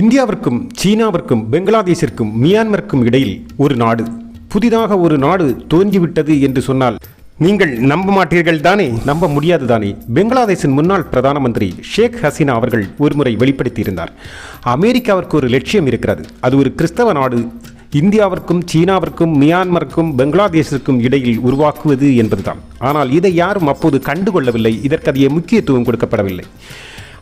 இந்தியாவிற்கும் சீனாவிற்கும் பெங்களாதேஷிற்கும் மியான்மருக்கும் இடையில் ஒரு நாடு. புதிதாக ஒரு நாடு தோன்றிவிட்டது என்று சொன்னால் நீங்கள் நம்ப மாட்டீர்கள் தானே? நம்ப முடியாது தானே? பெங்களாதேஷின் முன்னாள் பிரதான மந்திரி ஷேக் ஹசீனா அவர்கள் ஒருமுறை வெளிப்படுத்தியிருந்தார். அமெரிக்காவிற்கு ஒரு லட்சியம் இருக்கிறது. அது ஒரு கிறிஸ்தவ நாடு. இந்தியாவிற்கும் சீனாவிற்கும் மியான்மருக்கும் பங்களாதேஷிற்கும் இடையில் உருவாக்குவது என்பதுதான். ஆனால் இதை யாரும் அப்போது கண்டுகொள்ளவில்லை. இதற்கு அதிக முக்கியத்துவம் கொடுக்கப்படவில்லை.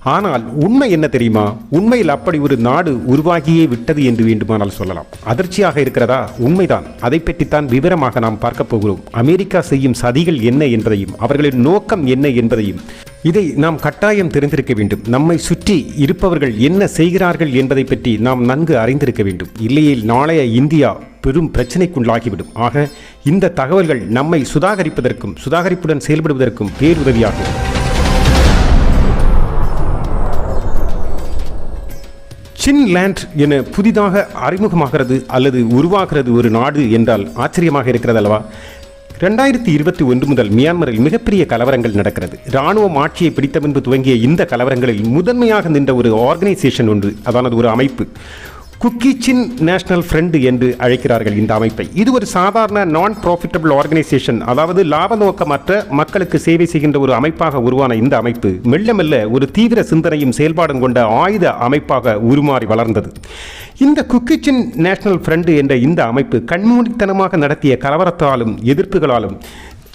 ஆனால் உண்மை என்ன தெரியுமா? உண்மையில் அப்படி ஒரு நாடு உருவாகியே விட்டது என்று வேண்டுமானால் சொல்லலாம். அதிர்ச்சியாக இருக்கிறதா? உண்மைதான். அதை பற்றித்தான் விவரமாக நாம் பார்க்க போகிறோம். அமெரிக்கா செய்யும் சதிகள் என்ன என்பதையும் அவர்களின் நோக்கம் என்ன என்பதையும் இதை நாம் கட்டாயம் தெரிந்திருக்க வேண்டும். நம்மை சுற்றி இருப்பவர்கள் என்ன செய்கிறார்கள் என்பதை பற்றி நாம் நன்கு அறிந்திருக்க வேண்டும். இல்லையே நாளைய இந்தியா பெரும் பிரச்சனைக்குள்ளாகிவிடும். ஆக இந்த தகவல்கள் நம்மை சுதாகரிப்பதற்கும் சுதாகரிப்புடன் செயல்படுவதற்கும் பேருதவியாகும். ஷின்லேண்ட் என புதிதாக அறிமுகமாகிறது அல்லது உருவாகிறது ஒரு நாடு என்றால் ஆச்சரியமாக இருக்கிறது அல்லவா? ரெண்டாயிரத்தி இருபத்தி ஒன்று முதல் மியான்மரில் மிகப்பெரிய கலவரங்கள் நடக்கிறது. இராணுவம் ஆட்சியை பிடித்த பின்பு துவங்கிய இந்த கலவரங்களில் முதன்மையாக நின்ற ஒரு ஆர்கனைசேஷன் ஒன்று அதானது ஒரு அமைப்பு. குக்கீச்சின் நேஷனல் ஃப்ரெண்டு என்று அழைக்கிறார்கள் இந்த அமைப்பை. இது ஒரு சாதாரண நான் ப்ராஃபிட்டபிள் ஆர்கனைசேஷன் அதாவது லாப நோக்கமற்ற மக்களுக்கு சேவை செய்கின்ற ஒரு அமைப்பாக உருவான இந்த அமைப்பு மெல்ல மெல்ல ஒரு தீவிர சிந்தனையும் செயல்பாடும் கொண்ட ஆயுத அமைப்பாக உருமாறி வளர்ந்தது. இந்த குக்கிச்சின் நேஷனல் ஃப்ரெண்டு என்ற இந்த அமைப்பு கண்மூடித்தனமாக நடத்திய கலவரத்தாலும் எதிர்ப்புகளாலும்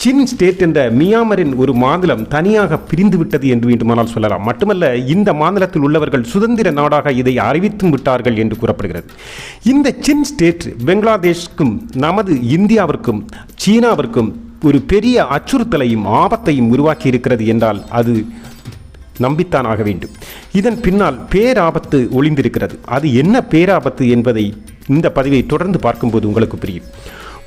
சின் ஸ்டேட் என்ற மியாமரின் ஒரு மாநிலம் தனியாக பிரிந்து விட்டது என்று வேண்டுமானால் சொல்லலாம். மட்டுமல்ல இந்த மாநிலத்தில் உள்ளவர்கள் சுதந்திர நாடாக இதை அறிவித்தும் விட்டார்கள் என்று கூறப்படுகிறது. இந்த சின் ஸ்டேட் பெங்களாதேஷ்க்கும் நமது இந்தியாவிற்கும் சீனாவிற்கும் ஒரு பெரிய அச்சுறுத்தலையும் ஆபத்தையும் உருவாக்கி இருக்கிறது என்றால் அது நம்பித்தான் ஆக வேண்டும். இதன் பின்னால் பேராபத்து ஒளிந்திருக்கிறது. அது என்ன பேராபத்து என்பதை இந்த பதிவை தொடர்ந்து பார்க்கும்போது உங்களுக்கு புரியும்.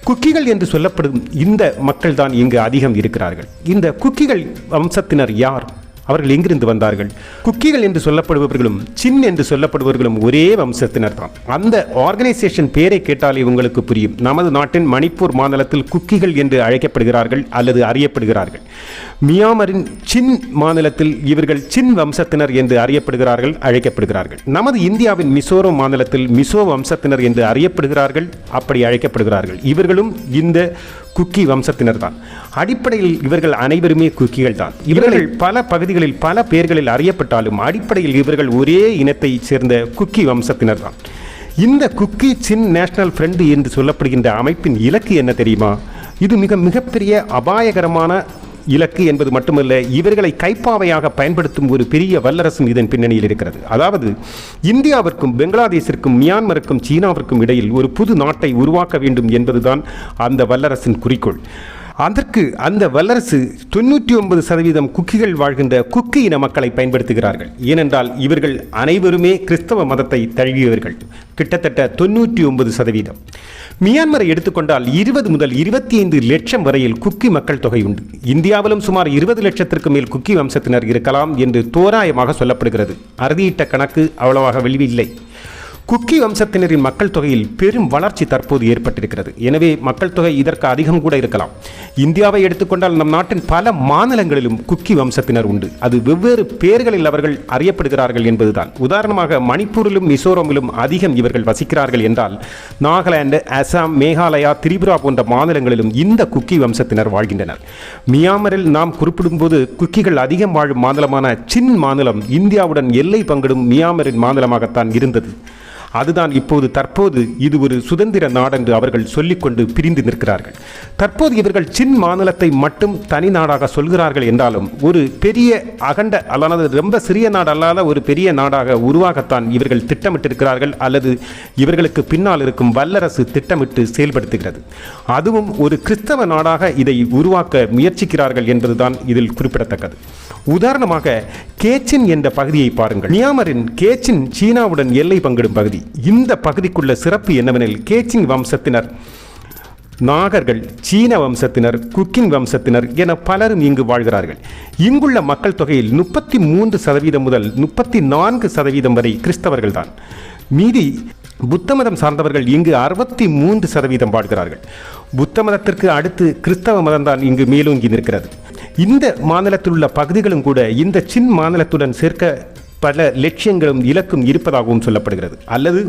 குக்கிகள் என்று சொல்லப்படும் இந்த மக்கள் தான் இங்கு அதிகம் இருக்கிறார்கள். இந்த குக்கிகள் வம்சத்தினர் யார்? அவர்கள் எங்கிருந்து வந்தார்கள்? குக்கிகள் என்று சொல்லப்படுபவர்களும் சின் என்று சொல்லப்படுபவர்களும் ஒரே வம்சத்தினர் தான். அந்த ஆர்கனைசேஷன் பேரை கேட்டாலே உங்களுக்கு புரியும். நமது நாட்டின் மணிப்பூர் மாநிலத்தில் குக்கிகள் என்று அழைக்கப்படுகிறார்கள் அல்லது அறியப்படுகிறார்கள். மியாமரின் சின் மாநிலத்தில் இவர்கள் சின் வம்சத்தினர் என்று அறியப்படுகிறார்கள் அழைக்கப்படுகிறார்கள். நமது இந்தியாவின் மிசோரம் மாநிலத்தில் மிசோ வம்சத்தினர் என்று அறியப்படுகிறார்கள் அப்படி அழைக்கப்படுகிறார்கள். இவர்களும் இந்த குக்கி வம்சத்தினர் தான். அடிப்படையில் இவர்கள் அனைவருமே குக்கிகள் தான். இவர்கள் பல பகுதிகளில் பல பெயர்களில் அறியப்பட்டாலும் அடிப்படையில் இவர்கள் ஒரே இனத்தை சேர்ந்த குக்கி வம்சத்தினர் தான். இந்த குக்கி சின் நேஷனல் ஃப்ரண்ட் என்று சொல்லப்படுகின்ற அமைப்பின் இலக்கு என்ன தெரியுமா? இது மிக மிகப்பெரிய அபாயகரமான இலக்கு என்பது மட்டுமல்ல இவர்களை கைப்பாவையாக பயன்படுத்தும் ஒரு பெரிய வல்லரசும் இதன் பின்னணியில் இருக்கிறது. அதாவது இந்தியாவிற்கும் பெங்களாதேஷிற்கும் மியான்மருக்கும் சீனாவிற்கும் இடையில் ஒரு புது நாட்டை உருவாக்க வேண்டும் என்பதுதான் அந்த வல்லரசின் குறிக்கோள். அதற்கு அந்த வல்லரசு தொண்ணூற்றி ஒன்பது சதவீதம் குக்கிகள் வாழ்கின்ற குக்கி இன மக்களை பயன்படுத்துகிறார்கள். ஏனென்றால் இவர்கள் அனைவருமே கிறிஸ்தவ மதத்தை தழுவியவர்கள். கிட்டத்தட்ட தொண்ணூற்றி ஒன்பது சதவீதம். மியான்மரை எடுத்துக்கொண்டால் இருபது முதல் இருபத்தி ஐந்து லட்சம் வரையில் குக்கி மக்கள் தொகை உண்டு. இந்தியாவிலும் சுமார் இருபது லட்சத்திற்கு மேல் குக்கி வம்சத்தினர் இருக்கலாம் என்று தோராயமாக சொல்லப்படுகிறது. அறுதியிட்ட கணக்கு அவ்வளவாக வெளியில்லை குக்கி வம்சத்தினரின் மக்கள் தொகையில் பெரும் வளர்ச்சி தற்போது ஏற்பட்டிருக்கிறது. எனவே மக்கள் தொகை இதற்கு அதிகம் கூட இருக்கலாம். இந்தியாவை எடுத்துக்கொண்டால் நம் நாட்டின் பல மாநிலங்களிலும் குக்கி வம்சத்தினர் உண்டு. அது வெவ்வேறு பெயர்களில் அவர்கள் அறியப்படுகிறார்கள் என்பதுதான். உதாரணமாக மணிப்பூரிலும் மிசோரமிலும் அதிகம் இவர்கள் வசிக்கிறார்கள் என்றால் நாகாலாந்து அசாம் மேகாலயா திரிபுரா போன்ற மாநிலங்களிலும் இந்த குக்கி வம்சத்தினர் வாழ்கின்றனர். மியாமரில் நாம் குறிப்பிடும்போது குக்கிகள் அதிகம் வாழும் மாநிலமான சின் மாநிலம் இந்தியாவுடன் எல்லை பங்கிடும் மியாமரின் மாநிலமாகத்தான் இருந்தது. அதுதான் இப்போது தற்போது இது ஒரு சுதந்திர நாடென்று அவர்கள் சொல்லிக்கொண்டு பிரிந்து நிற்கிறார்கள். தற்போது இவர்கள் சின் மாநிலத்தை மட்டும் தனி நாடாக சொல்கிறார்கள் என்றாலும் ஒரு பெரிய அகண்ட அல்லாத ரொம்ப சிறிய நாடு அல்லாத ஒரு பெரிய நாடாக உருவாகத்தான் இவர்கள் திட்டமிட்டிருக்கிறார்கள் அல்லது இவர்களுக்கு பின்னால் இருக்கும் வல்லரசு திட்டமிட்டு செயல்படுத்துகிறது. அதுவும் ஒரு கிறிஸ்தவ நாடாக இதை உருவாக்க முயற்சிக்கிறார்கள் என்பதுதான் இதில் குறிப்பிடத்தக்கது. உதாரணமாக கேச்சின் என்ற பகுதியை பாருங்கள். மியாமரின் கேச்சின் சீனாவுடன் எல்லை பங்கிடும் பகுதி. இந்த பகுதிக்குள்ள சிறப்பு என்னவெனில் கேச்சிங் வம்சத்தினர் நாகர்கள் சீன வம்சத்தினர் குக்கிங் வம்சத்தினர் என பலரும் இங்கு வாழ்கிறார்கள். இங்குள்ள மக்கள் தொகையில் முப்பத்தி மூன்று சதவீதம் முதல் முப்பத்தி நான்கு சதவீதம் வரை கிறிஸ்தவர்கள் தான் மீதி புத்த மதம் சார்ந்தவர்கள் இங்கு அறுபத்தி மூன்று சதவீதம் வாழ்கிறார்கள். புத்த மதத்திற்கு அடுத்து கிறிஸ்தவ மதம்தான் இங்கு மேலோங்கி நிற்கிறது. இந்த மாநிலத்தில் உள்ள பகுதிகளும் கூட இந்த சின் மாநிலத்துடன் சேர்க்க பல லட்சியங்களும் இலக்கும் இருப்பதாகவும் சொல்லப்படுகிறது. அல்லது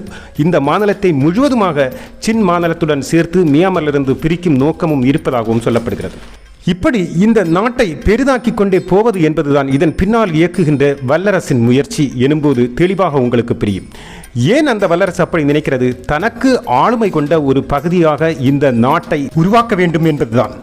இந்த மாநிலத்தை முழுவதுமாக சின் மாநிலத்துடன் சேர்த்து மியாமரிலிருந்து பிரிக்கும் நோக்கமும் இருப்பதாகவும் சொல்லப்படுகிறது. இப்படி இந்த நாட்டை பெரிதாக்கிக் கொண்டே போவது என்பதுதான் இதன் பின்னால் இயக்குகின்ற வல்லரசின் முயற்சி எனும்போது தெளிவாக உங்களுக்கு புரியும். ஏன் அந்த வல்லரசு அப்படி நினைக்கிறது? தனக்கு ஆளுமை கொண்ட ஒரு பகுதியாக இந்த நாட்டை உருவாக்க வேண்டும் என்பதுதான்.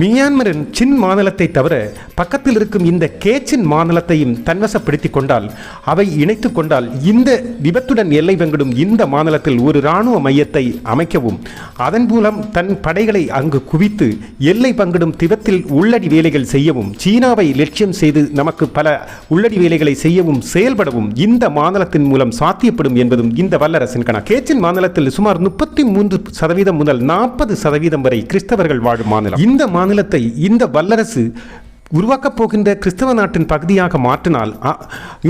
மியான்மரின் சின் மாநிலத்தை தவிர பக்கத்தில் இருக்கும் இந்த கேச்சின் மாநிலத்தையும் தன்வசப்படுத்திக் கொண்டால் அவை இணைத்து கொண்டால் இந்த விபத்துடன் எல்லை வெங்கிடும் இந்த மாநிலத்தில் ஒரு இராணுவ மையத்தை அமைக்கவும் அதன் மூலம் தன் படைகளை அங்கு குவித்து எல்லை பங்கிடும் திபத்தில் உள்ளடி வேலைகள் செய்யவும் சீனாவை லட்சியம் செய்து நமக்கு பல உள்ளடி வேலைகளை செய்யவும் செயல்படவும் இந்த மாநிலத்தின் மூலம் சாத்தியப்படும் என்பதும் இந்த வல்லரசின் கணக்கு கேச்சின் மாநிலத்தில் சுமார் முப்பத்தி மூன்று சதவீதம் முதல் நாற்பது சதவீதம் வரை கிறிஸ்தவர்கள் வாழும் மாநிலம். இந்த மாநிலத்தை இந்த வல்லரசு உருவாக்கப் போகின்ற கிறிஸ்தவ நாட்டின் பகுதியாக மாற்றினால்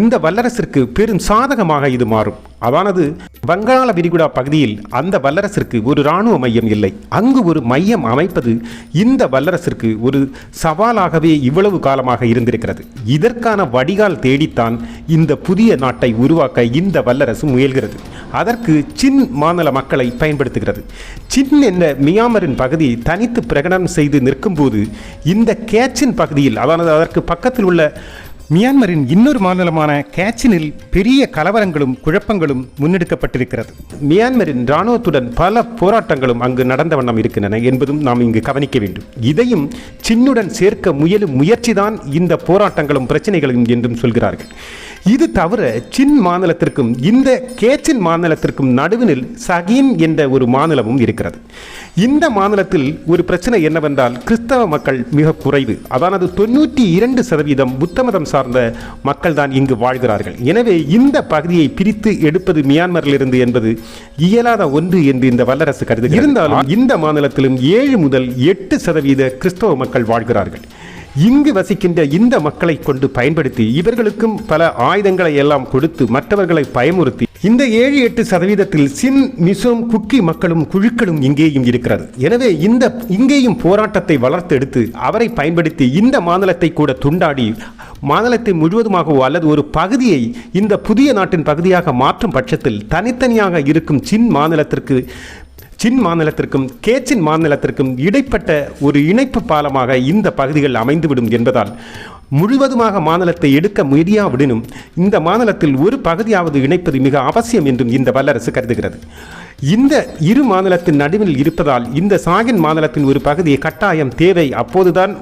இந்த வல்லரசிற்கு பெரும் சாதகமாக இது மாறும். அதானது? வங்காள விரிகுடா பகுதியில் அந்த வல்லரசிற்கு ஒரு இராணுவ மையம் இல்லை. அங்கு ஒரு மையம் அமைப்பது இந்த வல்லரசிற்கு ஒரு சவாலாகவே இவ்வளவு காலமாக இருந்திருக்கிறது. இதற்கான வடிகால் தேடித்தான் இந்த புதிய நாட்டை உருவாக்க இந்த வல்லரசு முயல்கிறது. அதற்கு சின் மாநில மக்களை பயன்படுத்துகிறது. சின் என்ற மியாமரின் பகுதி தனித்து பிரகடனம் செய்து நிற்கும்போது இந்த கேச்சின் பகுதியில் அதானது அதற்கு பக்கத்தில் உள்ள மியான்மரின் இன்னொரு மாநிலமான கேச்சினில் பெரிய கலவரங்களும் குழப்பங்களும் முன்னெடுக்கப்பட்டிருக்கிறது. மியான்மரின் இராணுவத்துடன் பல போராட்டங்களும் அங்கு நடந்த வண்ணம் இருக்கின்றன என்பதும் நாம் இங்கு கவனிக்க வேண்டும். இதையும் சின்னுடன் சேர்க்க முயலும் முயற்சிதான் இந்த போராட்டங்களும் பிரச்சனைகளும் என்றும் சொல்கிறார்கள். இது தவிர சின் மாநிலத்திற்கும் இந்த கேச்சின் மாநிலத்திற்கும் நடுவினில் சகீன் என்ற ஒரு மாநிலமும் இருக்கிறது. இந்த மாநிலத்தில் ஒரு பிரச்சனை என்னவென்றால் கிறிஸ்தவ மக்கள் மிக குறைவு. அதானது தொண்ணூற்றி இரண்டு சதவீதம் புத்த மதம் சார்ந்த மக்கள் தான் இங்கு வாழ்கிறார்கள். எனவே இந்த பகுதியை பிரித்து எடுப்பது மியான்மரிலிருந்து என்பது இயலாத ஒன்று என்று இந்த வல்லரசு கருது இருந்தாலும் இந்த மாநிலத்திலும் ஏழு முதல் எட்டு சதவீத கிறிஸ்தவ மக்கள் வாழ்கிறார்கள். இங்கு வசிக்கின்ற இந்த மக்களை கொண்டு பயன்படுத்தி இவர்களுக்கும் பல ஆயுதங்களை எல்லாம் கொடுத்து மற்றவர்களை பயமுறுத்தி இந்த ஏழு எட்டு சதவீதத்தில் சின் மிசோம் குக்கி மக்களும் குழுக்களும் இங்கேயும் இருக்கிறது. எனவே இந்த இங்கேயும் போராட்டத்தை வளர்த்தெடுத்து அவரை பயன்படுத்தி இந்த மாநிலத்தை கூட துண்டாடி மாநிலத்தை முழுவதுமாகவோ அல்லது ஒரு பகுதியை இந்த புதிய நாட்டின் பகுதியாக மாற்றும் பட்சத்தில் தனித்தனியாக இருக்கும் சின் மாநிலத்திற்கு சின் மாநிலத்திற்கும் கேச்சின் மாநிலத்திற்கும் இடைப்பட்ட ஒரு இணைப்பு பாலமாக இந்த பகுதிகள் அமைந்துவிடும் என்பதால் முழுவதுமாக மாநிலத்தை எடுக்க முடியாவிடனும் இந்த மாநிலத்தில் ஒரு பகுதியாவது இணைப்பது மிக அவசியம் என்றும் இந்த வல்லரசு கருதுகிறது. இந்த இரு மாநிலத்தின் நடுவில் இருப்பதால் இந்த சாகின் மாநிலத்தின் ஒரு பகுதியை கட்டாயம் தேவை. அப்போதுதான்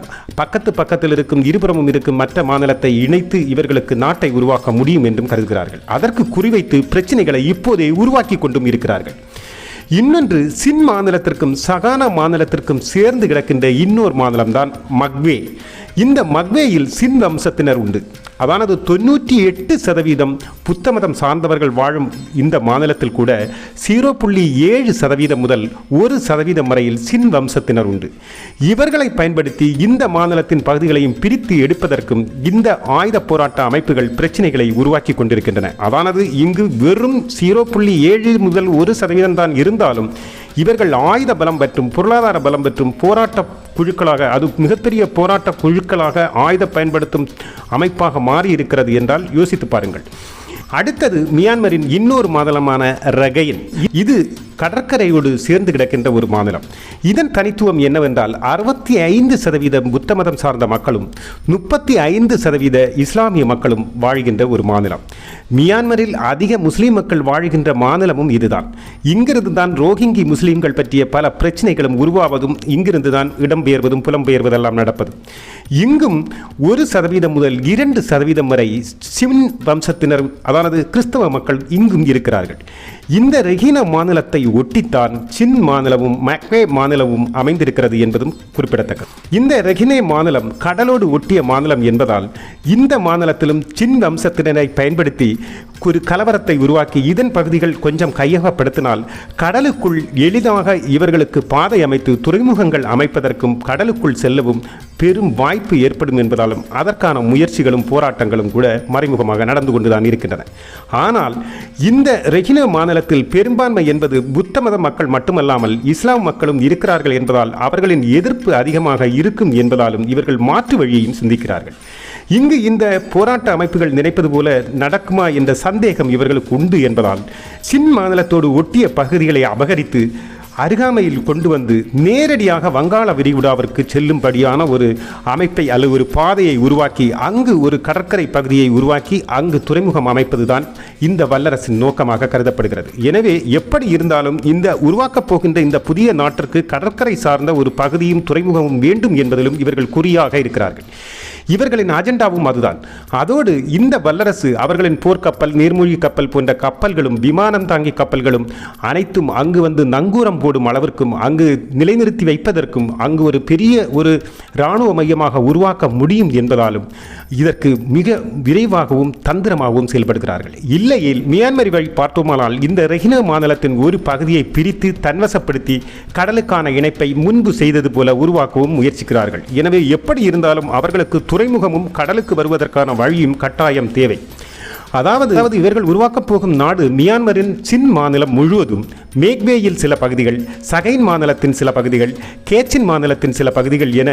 பக்கத்து பக்கத்தில் இருக்கும் இருபுறமும் இருக்கும் மற்ற மாநிலத்தை இணைத்து இவர்களுக்கு நாட்டை உருவாக்க முடியும் என்றும் கருதுகிறார்கள். அதற்கு குறிவைத்து பிரச்சனைகளை இப்போதே உருவாக்கி கொண்டும் இருக்கிறார்கள். இன்னொன்று சின் மாநிலத்திற்கும் சகானா மாநிலத்திற்கும் சேர்ந்து கிடக்கின்ற இன்னொரு மாநிலம்தான் மக்வே. இந்த மக்வேயில் சின் வம்சத்தினர் உண்டு. அதானது தொண்ணூற்றி எட்டு சதவீதம் புத்தமதம் சார்ந்தவர்கள் வாழும் இந்த மாநிலத்தில் கூட சீரோ புள்ளி ஏழு சதவீதம் முதல் ஒரு சதவீதம் வரையில் சின் வம்சத்தினர் உண்டு. இவர்களை பயன்படுத்தி இந்த மாநிலத்தின் பகுதிகளையும் பிரித்து எடுப்பதற்கும் இந்த ஆயுத போராட்ட அமைப்புகள் பிரச்சனைகளை உருவாக்கி கொண்டிருக்கின்றன. அதானது இங்கு வெறும் சீரோ புள்ளி ஏழு முதல் ஒரு சதவீதம் தான் இருந்தாலும் இவர்கள் ஆயுத பலம் பெற்றும் பொருளாதார பலம் பெற்றும் போராட்ட குழுக்களாக அது மிகப்பெரிய போராட்ட குழுக்களாக ஆயுத பயன்படுத்தும் அமைப்பாக மாறி இருக்கிறது என்றால் யோசித்து பாருங்கள். அடுத்தது மியான்மரின் இன்னொரு மாதளமான ரகைன். இது கடற்கரையோடு சேர்ந்து கிடக்கின்ற ஒரு மாநிலம். இதன் தனித்துவம் என்னவென்றால் அறுபத்தி ஐந்து சதவீதம் புத்த மதம் சார்ந்த மக்களும் முப்பத்தி ஐந்து சதவீத இஸ்லாமிய மக்களும் வாழ்கின்ற ஒரு மாநிலம். மியான்மரில் அதிக முஸ்லீம் மக்கள் வாழ்கின்ற மாநிலமும் இதுதான். இங்கிருந்து தான் ரோஹிங்கி முஸ்லீம்கள் பற்றிய பல பிரச்சனைகளும் உருவாவதும் இங்கிருந்து தான் இடம்பெயர்வதும் புலம்பெயர்வதெல்லாம் நடப்பது. இங்கும் ஒரு சதவீதம் முதல் இரண்டு சதவீதம் வரை சிவன் வம்சத்தினர் அதாவது கிறிஸ்தவ மக்கள் இங்கும் இருக்கிறார்கள். இந்த ரெகின மாநிலத்தை ஒட்டித்தான் சின் மாநிலமும் மக்வே மாநிலமும் அமைந்திருக்கிறது என்பதும் குறிப்பிடத்தக்கது. இந்த ரெகினே மாநிலம் கடலோடு ஒட்டிய மாநிலம் என்பதால் இந்த மாநிலத்திலும் சின் வம்சத்தினரை பயன்படுத்தி ஒரு கலவரத்தை உருவாக்கி இதன் பகுதிகள் கொஞ்சம் கையகப்படுத்தினால் கடலுக்குள் எளிதாக இவர்களுக்கு பாதை அமைத்து துறைமுகங்கள் அமைப்பதற்கும் கடலுக்குள் செல்லவும் பெரும் வாய்ப்பு ஏற்படும் என்பதாலும் அதற்கான முயற்சிகளும் போராட்டங்களும் கூட மறைமுகமாக நடந்து கொண்டுதான் இருக்கின்றன. ஆனால் இந்த ரெகின மாநில மாநிலத்தில் பெரும்பான்மை என்பது புத்த மத மக்கள் மட்டுமல்லாமல் இஸ்லாம் மக்களும் இருக்கிறார்கள் என்பதால் அவர்களின் எதிர்ப்பு அதிகமாக இருக்கும் என்பதாலும் இவர்கள் மாற்று வழியையும் சிந்திக்கிறார்கள். இங்கு இந்த போராட்ட அமைப்புகள் நினைப்பது போல நடக்குமா என்ற சந்தேகம் இவர்களுக்கு உண்டு என்பதால் சின் மாநிலத்தோடு ஒட்டிய பகுதிகளை அபகரித்து அருகாமையில் கொண்டு வந்து நேரடியாக வங்காள விரிகுடாவிற்கு செல்லும்படியான ஒரு அமைப்பை அல்லது ஒரு பாதையை உருவாக்கி அங்கு ஒரு கடற்கரை பகுதியை உருவாக்கி அங்கு துறைமுகம் அமைப்பதுதான் இந்த வல்லரசின் நோக்கமாக கருதப்படுகிறது. எனவே எப்படி இருந்தாலும் இந்த உருவாக்கப் போகின்ற இந்த புதிய நாட்டிற்கு கடற்கரை சார்ந்த ஒரு பகுதியும் துறைமுகமும் வேண்டும் என்பதிலும் இவர்கள் குறியாக இருக்கிறார்கள். இவர்களின் அஜெண்டாவும் அதுதான். அதோடு இந்த வல்லரசு அவர்களின் போர்க்கப்பல் நீர்மூழ்கி கப்பல் போன்ற கப்பல்களும் விமானம் தாங்கி கப்பல்களும் அனைத்தும் அங்கு வந்து நங்கூரம் போடும் அளவிற்கும் அங்கு நிலைநிறுத்தி வைப்பதற்கும் அங்கு ஒரு பெரிய ஒரு இராணுவ மையமாக உருவாக்க முடியும் என்பதாலும் இதற்கு மிக விரைவாகவும் தந்திரமாகவும் செயல்படுகிறார்கள். இல்லையில் மியான்மர் வழி பார்த்தோமானால் இந்த ரெஹினோ மாநிலத்தின் ஒரு பகுதியை பிரித்து தன்வசப்படுத்தி கடலுக்கான இணைப்பை முன்பு செய்தது போல உருவாக்கவும் முயற்சிக்கிறார்கள். எனவே எப்படி இருந்தாலும் அவர்களுக்கு துறைமுகமும் கடலுக்கு வருவதற்கான வழியும் கட்டாயம் தேவை. அதாவது அதாவது இவர்கள் உருவாக்கப் போகும் நாடு மியான்மரின் சின் மாநிலம் முழுவதும் மேக்வேயில் சில பகுதிகள் சகைன் மாநிலத்தின் சில பகுதிகள் கேச்சின் மாநிலத்தின் சில பகுதிகள் என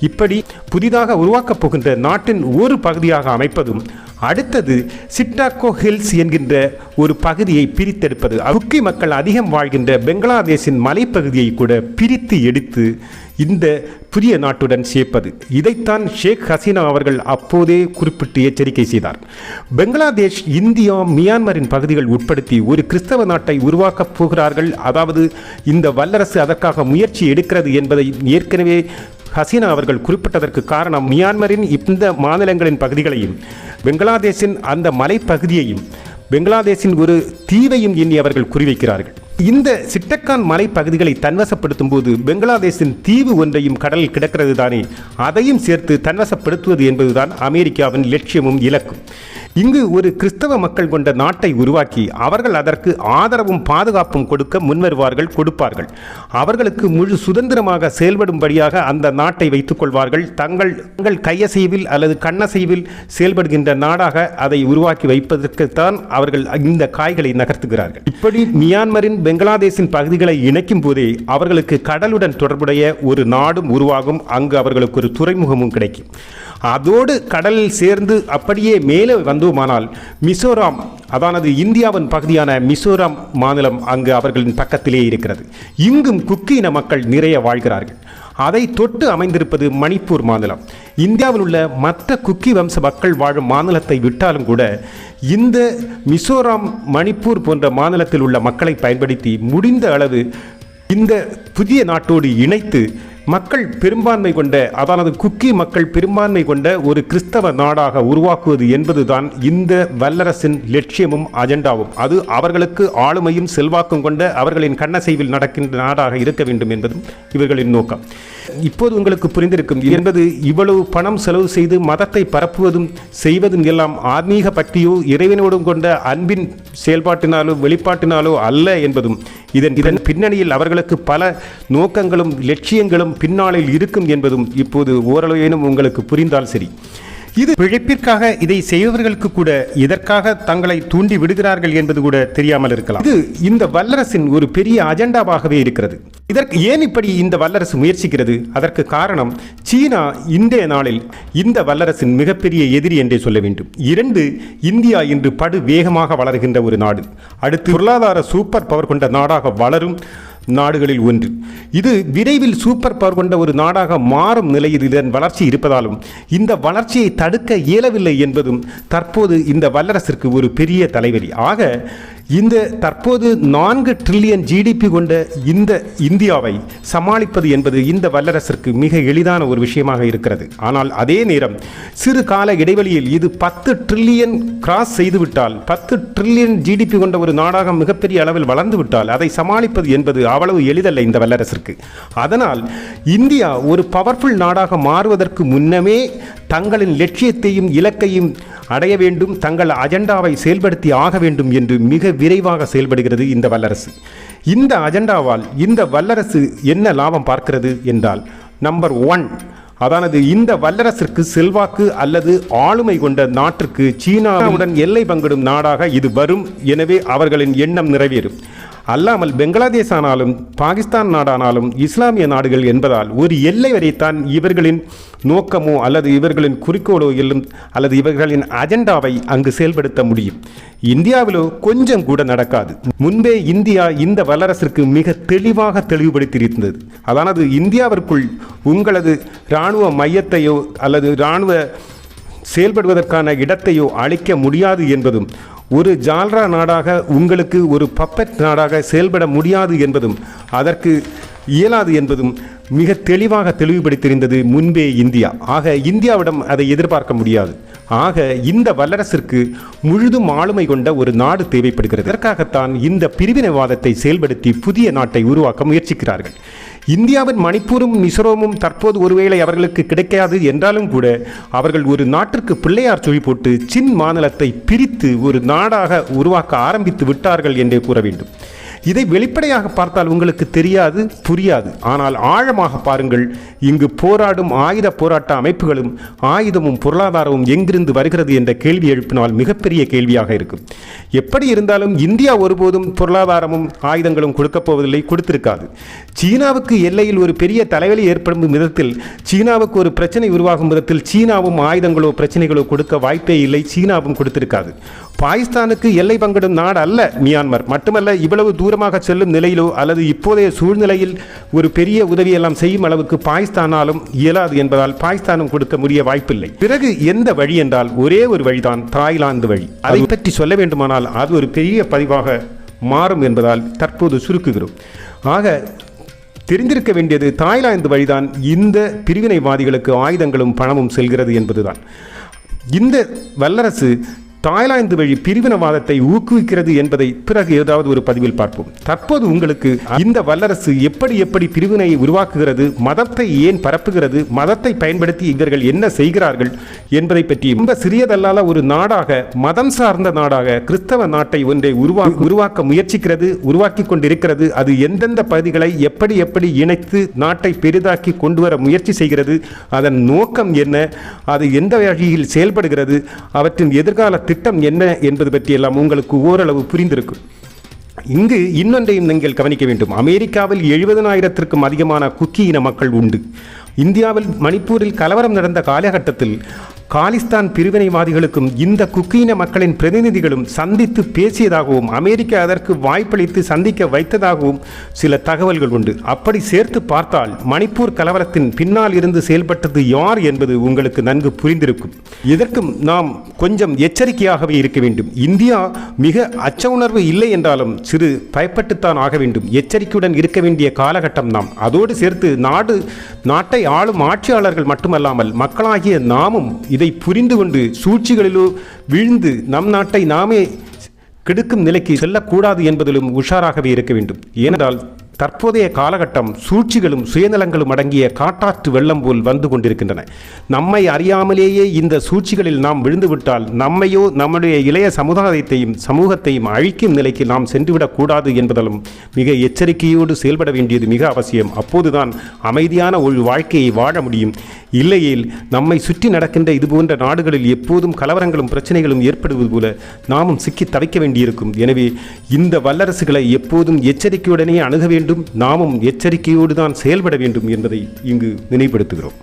இப்படி புதிதாக உருவாக்கப் போகின்ற நாட்டின் ஒரு பகுதியாக அமைப்பதும் அடுத்தது சிட்டாக்கோ ஹில்ஸ் என்கின்ற ஒரு பகுதியை பிரித்தெடுப்பது குக்கி மக்கள் அதிகம் வாழ்கின்ற பெங்களாதேஷின் மலைப்பகுதியை கூட பிரித்து எடுத்து இந்த புதிய நாட்டுடன் சேர்ப்பது. இதைத்தான் ஷேக் ஹசீனா அவர்கள் அப்போதே குறிப்பிட்டு எச்சரிக்கை செய்தார். பெங்களாதேஷ் இந்தியா மியான்மரின் பகுதிகள் உட்படுத்தி ஒரு கிறிஸ்தவ நாட்டை உருவாக்கப் போகிறார்கள். அதாவது இந்த வல்லரசு அதற்காக முயற்சி எடுக்கிறது என்பதை ஏற்கனவே ஹசீனா அவர்கள் குறிப்பிட்டதற்கு காரணம் மியான்மரின் இந்த மாநிலங்களின் பகுதிகளையும் பங்களாதேஷின் அந்த மலைப்பகுதியையும் பங்களாதேஷின் ஒரு தீவையும் எண்ணி அவர்கள் குறிவைக்கிறார்கள். இந்த சிட்டக்கான் மலை பகுதிகளை தன்வசப்படுத்தும் போது பெங்களாதேஷின் தீவு ஒன்றையும் கடலில் கிடக்கிறது தானே அதையும் சேர்த்து தன்வசப்படுத்துவது என்பதுதான் அமெரிக்காவின் லட்சியமும் இலக்கும். இங்கு ஒரு கிறிஸ்தவ மக்கள் கொண்ட நாட்டை உருவாக்கி அவர்கள் அதற்கு ஆதரவும் பாதுகாப்பும் கொடுக்க முன்வருவார்கள் கொடுப்பார்கள். அவர்களுக்கு முழு சுதந்திரமாக செயல்படும்படியாக அந்த நாட்டை வைத்துக் கொள்வார்கள். தங்கள் தங்கள் கையசைவில் அல்லது கண்ணசைவில் செயல்படுகின்ற நாடாக அதை உருவாக்கி வைப்பதற்குத்தான் அவர்கள் இந்த காய்களை நகர்த்துகிறார்கள். இப்படி மியான்மரின் பெங்களாதேஷின் பகுதிகளை இணைக்கும் போதே அவர்களுக்கு கடலுடன் தொடர்புடைய ஒரு நாடும் உருவாகும். அங்கு அவர்களுக்கு ஒரு துறைமுகமும் கிடைக்கும். அதோடு கடலில் சேர்ந்து அப்படியே மேலே வந்தோமானால் மிசோராம் அதானது இந்தியாவின் பகுதியான மிசோராம் மாநிலம் அங்கு அவர்களின் பக்கத்திலே இருக்கிறது. இங்கும் குக்கி இன மக்கள் நிறைய வாழ்கிறார்கள். அதை தொட்டு அமைந்திருப்பது மணிப்பூர் மாநிலம். இந்தியாவில் உள்ள மற்ற குக்கி வம்ச மக்கள் வாழும் மாநிலத்தை விட்டாலும் கூட இந்த மிசோராம் மணிப்பூர் போன்ற மாநிலத்தில் உள்ள மக்களை பயன்படுத்தி முடிந்த அளவு இந்த புதிய நாட்டோடு இணைத்து மக்கள் பெரும்பான்மை கொண்ட அதாவது குக்கி மக்கள் பெரும்பான்மை கொண்ட ஒரு கிறிஸ்தவ நாடாக உருவாக்குவது என்பதுதான் இந்த வல்லரசின் லட்சியமும் அஜெண்டாவும். அது அவர்களுக்கு ஆளுமையும் செல்வாக்கும் கொண்ட அவர்களின் கண்ணசைவில் நடக்கின்ற நாடாக இருக்க வேண்டும் என்பதும் இவர்களின் நோக்கம். இப்போது உங்களுக்கு புரிந்திருக்கும் என்பது இவ்வளவு பணம் செலவு செய்து மதத்தை பரப்புவதும் செய்வதும் எல்லாம் ஆன்மீக பக்தியோ இறைவனோடும் கொண்ட அன்பின் செயல்பாட்டினாலோ வெளிப்பாட்டினாலோ அல்ல என்பதும். இதன் இதன் பின்னணியில் அவர்களுக்கு பல நோக்கங்களும் லட்சியங்களும் பின்னாளில் இருக்கும் என்பதும் இப்போது ஓரளவேனும் உங்களுக்கு புரிந்தால் சரி. இது பிழைப்பிற்காக இதை செய்பவர்களுக்கு கூட இதற்காக தங்களை தூண்டி விடுகிறார்கள் என்பது கூட தெரியாமல் இருக்கலாம். இது இந்த வல்லரசின் ஒரு பெரிய அஜெண்டாவாகவே இருக்கிறது. இதற்கு ஏன் இப்படி இந்த வல்லரசு முயற்சிக்கிறது? அதற்கு காரணம் சீனா இன்றைய நாளில் இந்த வல்லரசின் மிகப்பெரிய எதிரி என்றே சொல்ல வேண்டும். இரண்டு இந்தியா இன்று படு வேகமாக வளர்கின்ற ஒரு நாடு. அடுத்து பொருளாதார சூப்பர் பவர் கொண்ட நாடாக வளரும் நாடுகளில் ஒன்று. இது விரைவில் சூப்பர் பவர் கொண்ட ஒரு நாடாக மாறும் நிலையில் இதன் வளர்ச்சி இருப்பதாலும் இந்த வளர்ச்சியை தடுக்க இயலவில்லை என்பதும் தற்போது இந்த வல்லரசிற்கு ஒரு பெரிய தலைவலி. ஆக இந்த தற்போது நான்கு ட்ரில்லியன் ஜிடிபி கொண்ட இந்த இந்தியாவை சமாளிப்பது என்பது இந்த வல்லரசிற்கு மிக எளிதான ஒரு விஷயமாக இருக்கிறது. ஆனால் அதே நேரம் சிறு கால இடைவெளியில் இது பத்து ட்ரில்லியன் கிராஸ் செய்துவிட்டால் பத்து ட்ரில்லியன் ஜிடிபி கொண்ட ஒரு நாடாக மிகப்பெரிய அளவில் வளர்ந்துவிட்டால் அதை சமாளிப்பது என்பது அவ்வளவு எளிதல்ல இந்த வல்லரசிற்கு. அதனால் இந்தியா ஒரு பவர்ஃபுல் நாடாக மாறுவதற்கு முன்னமே தங்களின் லட்சியத்தையும் இலக்கையும் அடைய வேண்டும் தங்கள் அஜெண்டாவை செயல்படுத்தி ஆக வேண்டும் என்று மிக விரைவாக செயல்படுகிறது இந்த வல்லரசு. இந்த அஜெண்டாவால் இந்த வல்லரசு என்ன லாபம் பார்க்கிறது என்றால் நம்பர் ஒன் அதானது இந்த வல்லரசிற்கு செல்வாக்கு அல்லது ஆளுமை கொண்ட நாட்டிற்கு சீனாவுடன் எல்லை பங்கிடும் நாடாக இது வரும். எனவே அவர்களின் எண்ணம் நிறைவேறும். அல்லாமல் பெங்களாதேஷ் ஆனாலும் பாகிஸ்தான் நாடானாலும் இஸ்லாமிய நாடுகள் என்பதால் ஒரு எல்லை வரைத்தான் இவர்களின் நோக்கமோ அல்லது இவர்களின் குறிக்கோளோ எல்லும் அல்லது இவர்களின் அஜெண்டாவை அங்கு செயல்படுத்த முடியும். இந்தியாவிலோ கொஞ்சம் கூட நடக்காது. முன்பே இந்தியா இந்த வல்லரசிற்கு மிக தெளிவாக தெளிவுபடுத்தியிருந்தது. அதானது இந்தியாவிற்குள் உங்களது இராணுவ மையத்தையோ அல்லது இராணுவ செயல்படுவதற்கான இடத்தையோ அளிக்க முடியாது என்பதும் ஒரு ஜால்ரா நாடாக உங்களுக்கு ஒரு பப்பட் நாடாக செயல்பட முடியாது என்பதும் அதற்கு இயலாது என்பதும் மிக தெளிவாக தெளிவுபடுத்தியிருந்தது முன்பே இந்தியா. ஆக இந்தியாவிடம் அதை எதிர்பார்க்க முடியாது. ஆக இந்த வல்லரசிற்கு முழுதும் ஆளுமை கொண்ட ஒரு நாடு தேவைப்படுகிறது. இதற்காகத்தான் இந்த பிரிவினைவாதத்தை செயல்படுத்தி புதிய நாட்டை உருவாக்க முயற்சிக்கிறார்கள். இந்தியாவின் மணிப்பூரும் மிசோரமும் தற்போது ஒருவேளை அவர்களுக்கு கிடைக்காது என்றாலும் கூட அவர்கள் ஒரு நாட்டிற்கு பிள்ளையார் சொல்லி போட்டு சின் மாநிலத்தை பிரித்து ஒரு நாடாக உருவாக்க ஆரம்பித்து விட்டார்கள் என்றே கூற வேண்டும். இதை வெளிப்படையாக பார்த்தால் உங்களுக்கு தெரியாது புரியாது. ஆனால் ஆழமாக பாருங்கள் இங்கு போராடும் ஆயுத போராட்ட அமைப்புகளும் ஆயுதமும் பொருளாதாரமும் எங்கிருந்து வருகிறது என்ற கேள்வி எழுப்பினால் மிகப்பெரிய கேள்வியாக இருக்கும். எப்படி இருந்தாலும் இந்தியா ஒருபோதும் பொருளாதாரமும் ஆயுதங்களும் கொடுக்கப் போவதில்லை கொடுத்திருக்காது. சீனாவுக்கு எல்லையில் ஒரு பெரிய தலைவலி ஏற்படும் விதத்தில் சீனாவுக்கு ஒரு பிரச்சனை உருவாகும் விதத்தில் சீனாவும் ஆயுதங்களோ பிரச்சனைகளோ கொடுக்க வாய்ப்பே இல்லை சீனாவும் கொடுத்திருக்காது. பாகிஸ்தானுக்கு எல்லை பங்கிடும் நாடு அல்ல மியான்மர். மட்டுமல்ல இவ்வளவு தூரமாக செல்லும் நிலையிலோ அல்லது இப்போதைய சூழ்நிலையில் ஒரு பெரிய உதவியெல்லாம் செய்யும் அளவுக்கு பாகிஸ்தானாலும் இயலாது என்பதால் பாகிஸ்தானும் கொடுக்க முடிய வாய்ப்பில்லை. பிறகு எந்த வழி என்றால் ஒரே ஒரு வழிதான் தாய்லாந்து வழி. அதை பற்றி சொல்ல வேண்டுமானால் அது ஒரு பெரிய பதிவாக மாறும் என்பதால் தற்போது சுருக்குகிறோம். ஆக தெரிந்திருக்க வேண்டியது தாய்லாந்து வழிதான் இந்த பிரிவினைவாதிகளுக்கு ஆயுதங்களும் பணமும் செல்கிறது என்பதுதான். இந்த வல்லரசு தாய்லாந்து வழி பிரிவினவாதத்தை ஊக்குவிக்கிறது என்பதை பிறகு ஏதாவது ஒரு பதிவில் பார்ப்போம். தற்போது உங்களுக்கு இந்த வல்லரசு எப்படி எப்படி பிரிவினையை உருவாக்குகிறது மதத்தை ஏன் பரப்புகிறது மதத்தை பயன்படுத்தி இவர்கள் என்ன செய்கிறார்கள் என்பதை பற்றி ரொம்ப சிறியதல்லாத ஒரு நாடாக மதம் சார்ந்த நாடாக கிறிஸ்தவ நாட்டை ஒன்றை உருவா உருவாக்க முயற்சிக்கிறது உருவாக்கி கொண்டிருக்கிறது அது எந்தெந்த பகுதிகளை எப்படி எப்படி இணைத்து நாட்டை பெரிதாக்கி கொண்டு வர முயற்சி செய்கிறது அதன் நோக்கம் என்ன அது எந்த வழியில் செயல்படுகிறது அவற்றின் எதிர்கால திட்டம் என்ன என்பது பற்றியெல்லாம் உங்களுக்கு ஓரளவு புரிந்திருக்கும் இங்கு இன்னொன்றையும் நீங்கள் கவனிக்க வேண்டும். அமெரிக்காவில் எழுபதனாயிரத்திற்கும் அதிகமான குக்கி இன மக்கள் உண்டு. இந்தியாவில் மணிப்பூரில் கலவரம் நடந்த காலகட்டத்தில் காலிஸ்தான் பிரிவினைவாதிகளுக்கும் இந்த குக்கீன மக்களின் பிரதிநிதிகளும் சந்தித்து பேசியதாகவும் அமெரிக்கா அதற்கு வாய்ப்பளித்து சந்திக்க வைத்ததாகவும் சில தகவல்கள் உண்டு. அப்படி சேர்த்து பார்த்தால் மணிப்பூர் கலவரத்தின் பின்னால் இருந்து செயல்பட்டது யார் என்பது உங்களுக்கு நன்கு புரிந்திருக்கும். இதற்கும் நாம் கொஞ்சம் எச்சரிக்கையாகவே இருக்க வேண்டும். இந்தியா மிக அச்ச உணர்வு இல்லை என்றாலும் சிறு பயப்பட்டுத்தான் ஆக வேண்டும். எச்சரிக்கையுடன் இருக்க வேண்டிய காலகட்டம் நாம். அதோடு சேர்த்து நாடு நாட்டை ஆளும் ஆட்சியாளர்கள் மட்டுமல்லாமல் மக்களாகிய நாமும் இதை புரிந்து கொண்டு சூழ்ச்சிகளிலோ வீழ்ந்து நம் நாட்டை நாமே கெடுக்கும் நிலைக்கு செல்லக்கூடாது என்பதிலும் உஷாராகவே இருக்க வேண்டும். ஏனென்றால் தற்போதைய காலகட்டம் சூழ்ச்சிகளும் சுயநலங்களும் அடங்கிய காட்டாற்று வெள்ளம் போல் வந்து கொண்டிருக்கின்றன. நம்மை அறியாமலேயே இந்த சூழ்ச்சிகளில் நாம் விழுந்துவிட்டால் நம்மையோ நம்முடைய இளைய சமுதாயத்தையும் சமூகத்தையும் அழிக்கும் நிலைக்கு நாம் சென்றுவிடக்கூடாது என்பதாலும் மிக எச்சரிக்கையோடு செயல்பட வேண்டியது மிக அவசியம். அப்போதுதான் அமைதியான ஒரு வாழ்க்கையை வாழ முடியும். இல்லையேல் நம்மை சுற்றி நடக்கின்ற இதுபோன்ற நாடுகளில் எப்போதும் கலவரங்களும் பிரச்சனைகளும் ஏற்படுவது போல நாமும் சிக்கி தவிக்க வேண்டியிருக்கும். எனவே இந்த வல்லரசுகளை எப்போதும் எச்சரிக்கையுடனே அணுக வேண்டும். நாமும் எச்சரிக்கையோடு தான் செயல்பட வேண்டும் என்பதை இங்கு நினைப்படுத்துகிறோம்